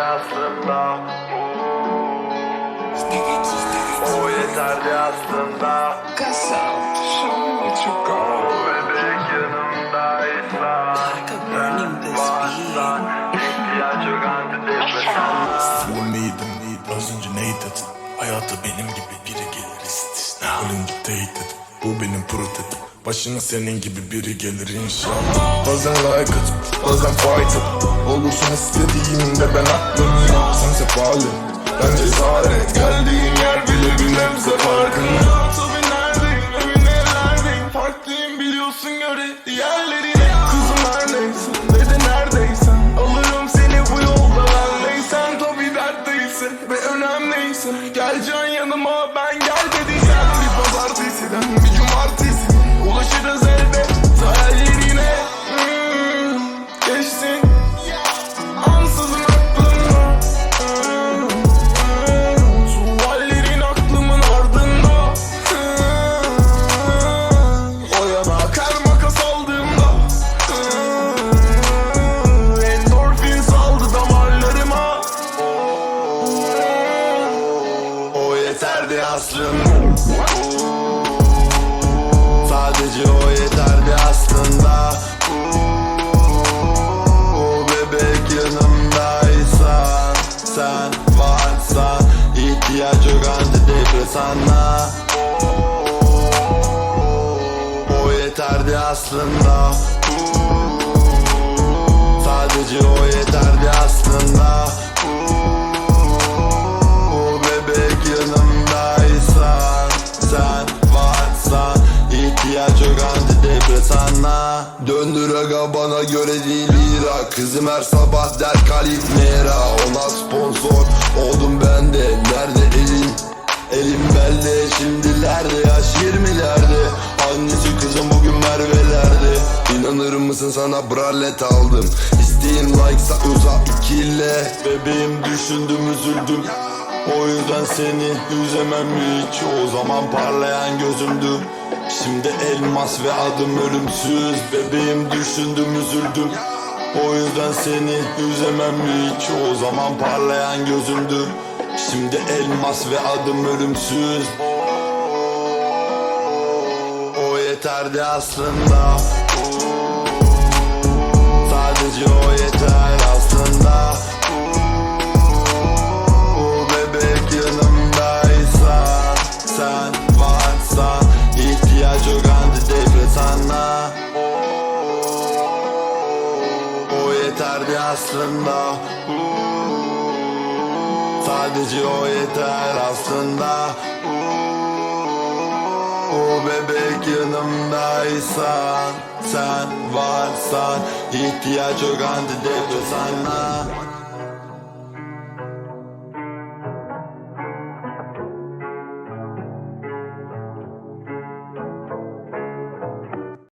aslında. O yeterdi aslında. Varsan ihtiyaç yok antidepresan Bu miydim az önce neydi? Hayatı benim gibi biri gelir istisna. Ölünce teyit et bu benim prototip. Başına senin gibi biri gelir inşallah. Bazen like it, bazen fight it Olursun istediğimde ben aklımda Sense falim, ben cesaret. Geldiğin yer bile bir önemliyse Geleceksin yanıma ben gel dediysem Bir pazartesiden bir cumartesi Sadece o yeterdi aslında. O bebek yanımdaysan Sen varsan ihtiyaç yok antidepresana O yeterdi aslında. Sadece o yeterdi aslında antidepresana Döndür aga bana göre değil lira Kızım her sabah der kalif nera Ona sponsor oldum ben de Nerede elin? Elim belde şimdilerde yaş 20'lerde Hangisi kızım bugün Merve'lerde? İnanır mısın sana bralet aldım. İsteğin like'sa uzak ikile. Bebeğim düşündüm üzüldüm. O yüzden seni üzemem hiç. O zaman parlayan gözümdü Şimdi elmas ve adım ölümsüz. Bebeğim düşündüm üzüldüm. O yüzden seni üzemem hiç. O zaman parlayan gözümdü Şimdi elmas ve adım ölümsüz. O yeterdi aslında. Sadece o yeter aslında aslında. Sadece o yeter aslında. O bebek yanımdaysan Sen varsan ihtiyaç yok antidepresana